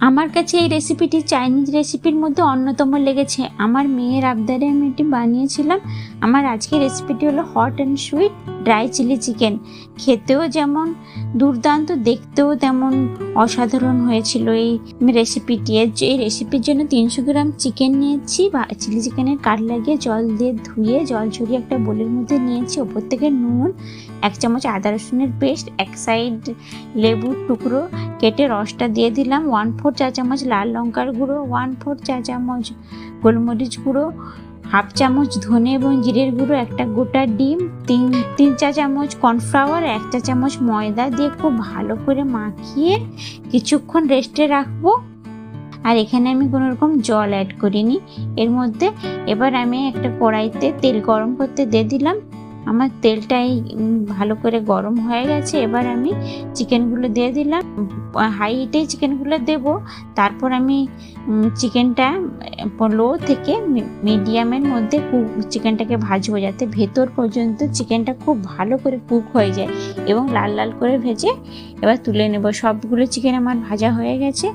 আমার কাছে এই রেসিপিটি চাইনিজ রেসিপির মধ্যে অন্যতম লেগেছে। আমার মেয়ের আবদারে আমি এটি বানিয়েছিলাম। আমার আজকের রেসিপিটি হলো hot and sweet dry chilli chicken. খেতেও যেমন দুর্দান্ত, দেখতেও তেমন অসাধারণ হয়েছিল এই রেসিপিটি এই রেসিপির জন্য তিনশো গ্রাম চিকেন নিয়েছি বা চিলি চিকেনের কাঠ লাগিয়ে জল দিয়ে ধুয়ে, জল ছড়িয়ে একটা বোলের মধ্যে নিয়েছি। ওপর থেকে নুন, এক চামচ আদা রসুনের পেস্ট, এক সাইড লেবুর টুকরো কেটে রসটা দিয়ে দিলাম। ওয়ান ফোর চা চামচ লাল লঙ্কার গুঁড়ো ওয়ান ফোর চা চামচ গোলমরিচ গুঁড়ো হাফ চামচ ধনে এবং জিরের গুঁড়ো, একটা গোটা ডিম, তিন তিন চা চামচ কর্নফ্লাওয়ার এক চা চামচ ময়দা দিয়ে খুব ভালো করে মাখিয়ে কিছুক্ষণ রেস্টে রাখব। আর এখানে আমি কোনো রকম জল অ্যাড করিনি। এর মধ্যে এবার আমি একটা কড়াইতে তেল গরম করতে দিয়ে দিলাম। আমার তেলটাই ভালো করে গরম হয়ে গেছে, এবার আমি চিকেনগুলো দিয়ে দিলাম। হাই হিটেই চিকেনগুলো দেব। তারপর আমি চিকেনটা লো থেকে মিডিয়ামের মধ্যে কুক চিকেনটাকে ভাজবো যাতে ভেতর পর্যন্ত চিকেনটা খুব ভালো করে কুক হয়ে যায় এবং লাল লাল করে ভেজে এবার তুলে নেব। সবগুলো চিকেন আমার ভাজা হয়ে গেছে।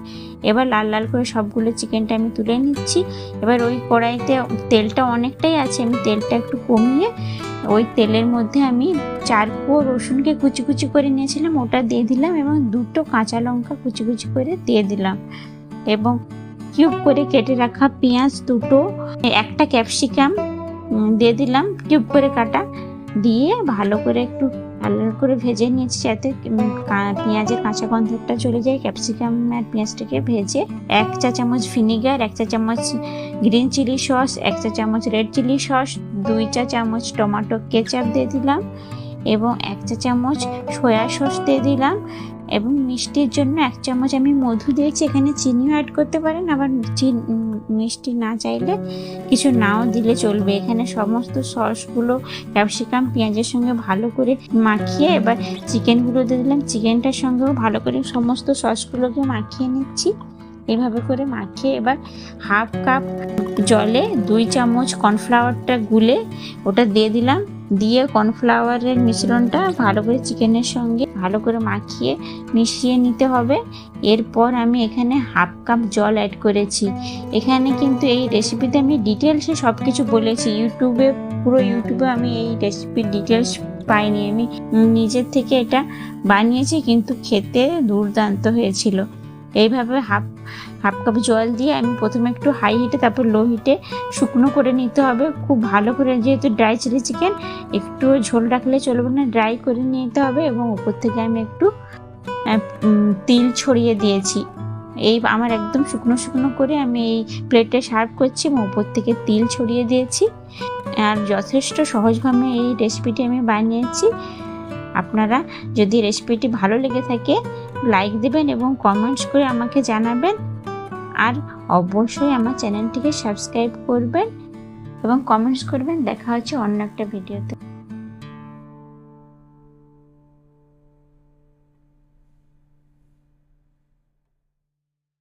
এবার লাল লাল করে সবগুলো চিকেনটা আমি তুলে নিচ্ছি। এবার ওই কড়াইতে তেলটা অনেকটাই আছে, আমি তেলটা একটু কমিয়ে ওই তেলের মধ্যে আমি চার কুয়ো রসুনকে কুচি কুচি করে নিয়েছিলাম, ওটা দিয়ে দিলাম এবং দুটো কাঁচা লঙ্কা কুচি কুচি করে দিয়ে দিলাম। এবং কিউব করে কেটে রাখা পেঁয়াজ দুটো, একটা ক্যাপসিকাম দিয়ে দিলাম, কিউব করে কাটা। দিয়ে ভালো করে একটু লাল করে ভেজে নিয়েছি যাতে পেঁয়াজের কাঁচা গন্ধটা চলে যায়। ক্যাপসিকাম আর পেঁয়াজটাকে ভেজে এক চা চামচ ভিনিগার, এক চা চামচ গ্রিন চিলি সস, এক চা চামচ রেড চিলি সস, দুই চা চামচ টমাটো কেচাপ দিয়ে দিলাম এবং এক চা চামচ সয়া সস দিয়ে দিলাম। এবং মিষ্টির জন্য এক চামচ আমি মধু দিয়েছি, এখানে চিনিও অ্যাড করতে পারেন, আবার মিষ্টি না চাইলে কিছু নাও দিলে চলবে। এখানে সমস্ত সসগুলো, ক্যাপসিকাম, পেঁয়াজের সঙ্গে ভালো করে মাখিয়ে, এবার চিকেনগুলো দিয়ে দিলাম। চিকেনটার সঙ্গেও ভালো করে সমস্ত সসগুলোকে মাখিয়ে নিচ্ছি। এভাবে করে মাখিয়ে এবার হাফ কাপ জলে দুই চামচ কর্নফ্লাওয়ারটা গুলে ওটা দিয়ে দিলাম। দিয়ে কর্নফ্লাওয়ারের মিশ্রণটা ভালো করে চিকেনের সঙ্গে ভালো করে মাখিয়ে মিশিয়ে নিতে হবে। এরপর আমি এখানে হাফ কাপ জল অ্যাড করেছি। এখানে কিন্তু এই রেসিপিতে আমি ডিটেলসে সব কিছু বলেছি। ইউটিউবে, পুরো ইউটিউবে আমি এই রেসিপির ডিটেলস পাইনি। আমি নিজের থেকে এটা বানিয়েছি, কিন্তু খেতে দুর্দান্ত হয়েছিল। এইভাবে হাফ হাফ কাপ জল দিয়ে আমি প্রথমে একটু হাই হিটে তারপর লো হিটে শুকনো করে নিতে হবে। খুব ভালো করে যেহেতু ড্রাই চিলি চিকেন একটু ঝোল রাখলে চলবে না ড্রাই করে নিতে হবে এবং উপর থেকে আমি একটু তিল ছড়িয়ে দিয়েছি। এই আমার একদম শুকনো শুকনো করে আমি এই প্লেটে সার্ভ করছি এবং উপর থেকে তিল ছড়িয়ে দিয়েছি। আর যথেষ্ট সহজভাবে এই রেসিপিটি আমি বানিয়েছি। আপনারা যদি রেসিপিটি ভালো লেগে থাকে লাইক দেবেন এবং কমেন্টস করে আমাকে জানাবেন। আর অবশ্যই আমার চ্যানেলটিকে সাবস্ক্রাইব করবেন এবং কমেন্টস করবেন। দেখা হচ্ছে অন্য একটা ভিডিওতে